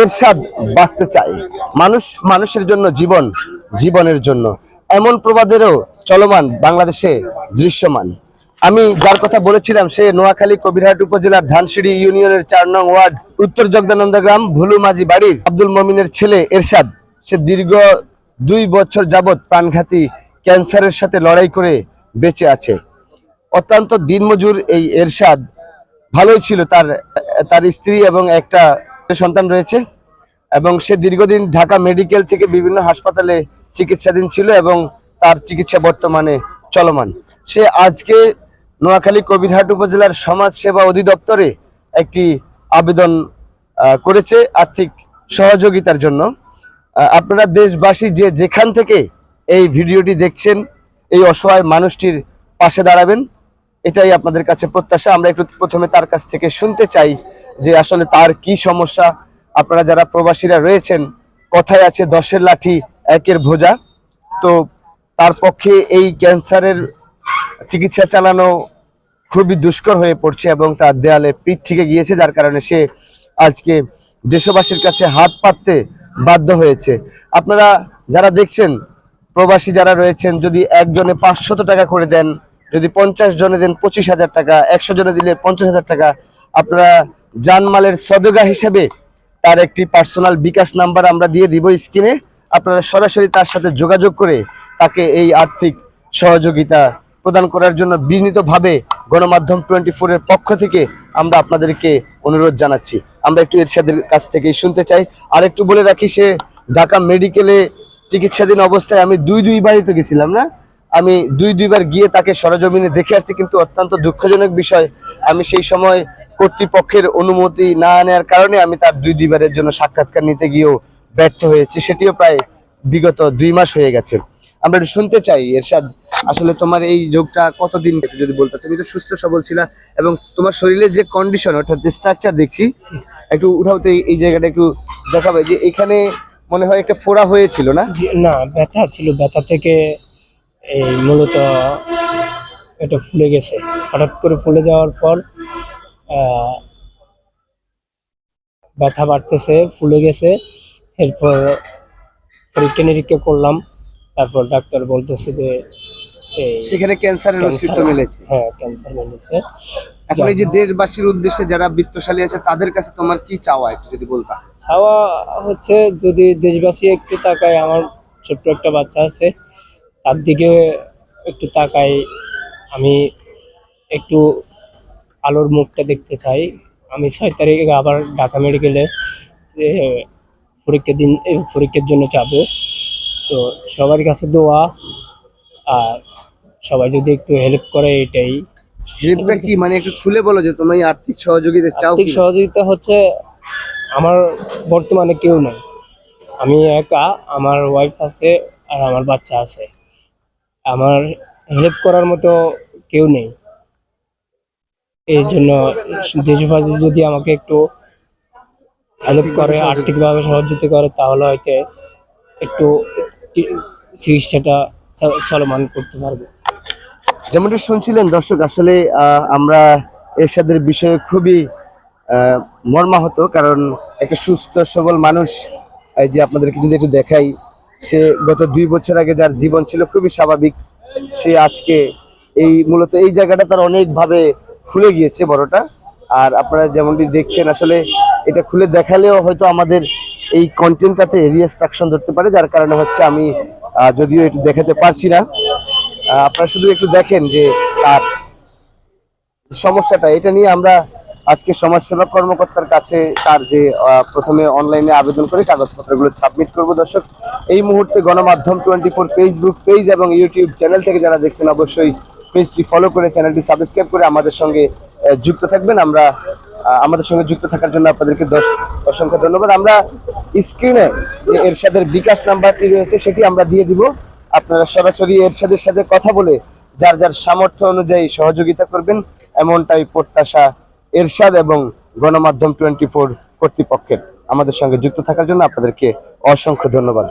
এরশাদ বাঁচতে চায়। মানুষ মানুষের জন্য, জীবন জীবনের জন্য। এমন প্রবাদেরও চলমান বাংলাদেশে দৃশ্যমান। আমি যার কথা বলেছিলাম, সে নোয়াখালী কবিরহাট উপজেলার ধানসিঁড়ি ইউনিয়নের চার নং ওয়ার্ড, উত্তর জগদানন্দ গ্রাম ভুলু মাঝি বাড়ির আব্দুল মমিনের ছেলে এরশাদ। সে দীর্ঘ দুই বছর যাবৎ প্রাণঘাতী ক্যান্সারের সাথে লড়াই করে বেঁচে আছে। অত্যন্ত দিনমজুর এই এরশাদ। ভালোই ছিল তার তার স্ত্রী এবং একটা সন্তান রয়েছে এবং সে দীর্ঘদিন ঢাকা মেডিকেল থেকে বিভিন্ন হাসপাতালে চিকিৎসাধীন ছিল এবং তার চিকিৎসা বর্তমানে চলমান। সে আজকে নোয়াখালী কবিরহাট উপজেলার সমাজ সেবা অধিদপ্তরে একটি আবেদন করেছে আর্থিক সহযোগিতার জন্য। আপনারা দেশবাসী যে যেখান থেকে এই ভিডিওটি দেখছেন, এই অসহায় মানুষটির পাশে দাঁড়াবেন, এটাই আপনাদের কাছে প্রত্যাশা। আমরা একটু প্রথমে তার কাছ থেকে শুনতে চাই। যে আসলে তার কি সমস্যা? আপনারা যারা প্রবাসীরা রয়েছেন, কথায় আছে দশের লাঠি, একের ভোজা। তো তার পক্ষে এই ক্যান্সারের চিকিৎসা চালানো খুবই দুষ্কর হয়ে পড়ছে এবং তার দেয়ালে পিঠ থেকে গিয়েছে, যার কারণে সে আজকে দেশবাসীর কাছে হাত পাততে বাধ্য হয়েছে। আপনারা যারা দেখছেন, প্রবাসী যারা রয়েছেন, যদি একজনে পাঁচশত টাকা করে দেন যদি পঞ্চাশ জনে দেন পঁচিশ হাজার টাকা, একশো জনে দিলে পঞ্চাশ হাজার টাকা। আপনারা জানমালের সদগা হিসেবে তার একটি পার্সোনাল বিকাশ নাম্বার আমরা দিয়ে দিব স্ক্রিনে আপনারা সরাসরি তার সাথে যোগাযোগ করে তাকে এই আর্থিক সহযোগিতা প্রদান করার জন্য বিনীতভাবে গণমাধ্যম টোয়েন্টি ফোরের পক্ষ থেকে আমরা আপনাদেরকে অনুরোধ জানাচ্ছি। আমরা একটু এরশাদের কাছ থেকেই শুনতে চাই। আর একটু বলে রাখি, সে ঢাকা মেডিকেলে চিকিৎসাধীন অবস্থায় আমি দুই দুই বাড়িতে গেছিলাম না? আমি দুই দুইবার গিয়ে তাকে সরজমিনে দেখে আসছি, কিন্তু অত্যন্ত দুঃখজনক বিষয়, আমি সেই সময় কর্তৃপক্ষের অনুমতি না নেওয়ার কারণে আমি তার দুই দুইবারের জন্য সাক্ষাৎকার নিতে গিয়েও ব্যর্থ হয়েছি। সেটিও প্রায় বিগত দুই মাস হয়ে গেছে। আমরা একটু শুনতে চাই, এরশাদ, আসলে তোমার এই রোগটা কতদিন যদি বলতে, তুমি তো সুস্থ সবল ছিলা এবং তোমার শরীরের যে কন্ডিশন অর্থাৎ স্ট্রাকচার দেখছি, একটু উঠাও তো এই- এই জায়গাটা একটু দেখাবে যে এখানে মনে হয় একটা ফোড়া হয়েছিল না? না, ব্যথা ছিল, ব্যথা থেকে এই মূলত এটা ফুলে গেছে। হঠাৎ করে ফুলে যাওয়ার পর ব্যথা বাড়তেছে ফুলে গেছে। এরপর পরীক্ষা নিরীক্ষা করলাম। তারপর ডাক্তার বলতেছে যে সেখানে ক্যান্সারের অস্তিত্ব মিলেছে। হ্যাঁ ক্যান্সার মিলেছে। এখন এই যে দেশবাসীর উদ্দেশ্যে যারা বিত্তশালী আছে তাদের কাছে তোমার কি চাওয়া একটু যদি বলতা? চাওয়া হচ্ছে যদি দেশবাসী একটু তাকায় আমার ছোট্ট একটা বাচ্চা আছে তার দিকে একটু তাকাই আমি একটু আলোর মুখটা দেখতে চাই। আমি ছয় তারিখে আবার ঢাকা মেডিকেলে এ, পরীক্ষার দিন পরীক্ষার জন্য যাব। তো সবার কাছে দোয়া আর সবাই যদি একটু হেল্প করে এটাই। হেল্পটা কি? মানে একটু খুলে বলো যে তুমি আর্থিক সহযোগিতা চাও আর্থিক সহযোগিতা হচ্ছে আমার বর্তমানে কেউ নেই। আমি একা আমার ওয়াইফ আছে আর আমার বাচ্চা আছে। আমার হেল্প করার মতো কেউ নেই। এই জন্য দেশবাসী যদি আমাকে একটু হেল্প করে, আর্থিকভাবে সহযোগিতা করে, তাহলে হয়তো একটু চিকিৎসাটা চলমান করতে পারবে। যেমনটা শুনছিলেন দর্শক, আসলে আমরা এরশাদের বিষয়ে খুবই মর্মাহত, কারণ একটা সুস্থ, সবল মানুষ, এই যে আপনাদেরকে যদি একটু দেখাই সে গত দুই বছর আগে যার জীবন ছিল খুবই স্বাভাবিক, সে আজকে এই মূলত এই জায়গাটা তার অনেকভাবে ফুলে গিয়েছে বড়টা। আর আপনারা যেমনটি দেখছেন, আসলে এটা খুলে দেখালেও হয়তো আমাদের এই কন্টেন্টটাতে রিয়েস্ট্রাকশন ধরতে পারে, যার কারণে হচ্ছে আমি যদিও একটু দেখাতে পারছি না। আপনারা শুধু একটু দেখেন যে তার সমস্যাটা, এটা নিয়ে আমরা আজকে সমাজসেবা কর্মকর্তার কাছে তার যে প্রথমে অনলাইনে আবেদন করে কাগজপত্রগুলো সাবমিট করব। দর্শক, এই মুহূর্তে গণমাধ্যম টোয়েন্টি ফোর ফেসবুক পেজ এবং ইউটিউব চ্যানেল থেকে যারা দেখছেন, অবশ্যই পেজটি ফলো করে চ্যানেলটি সাবস্ক্রাইব করে আমাদের সঙ্গে যুক্ত থাকবেন। আমরা আমাদের সঙ্গে যুক্ত থাকার জন্য আপনাদেরকে অসংখ্য ধন্যবাদ। আমরা স্ক্রিনে যে এরশাদের বিকাশ নাম্বারটি রয়েছে, সেটি আমরা দিয়ে দিব। আপনারা সরাসরি এরশাদের সাথে কথা বলে যার যার সামর্থ্য অনুযায়ী সহযোগিতা করবেন, এমনটাই প্রত্যাশা এরশাদ এবং গণমাধ্যম টোয়েন্টি ফোর কর্তৃপক্ষের আমাদের সঙ্গে যুক্ত থাকার জন্য আপনাদেরকে অসংখ্য ধন্যবাদ।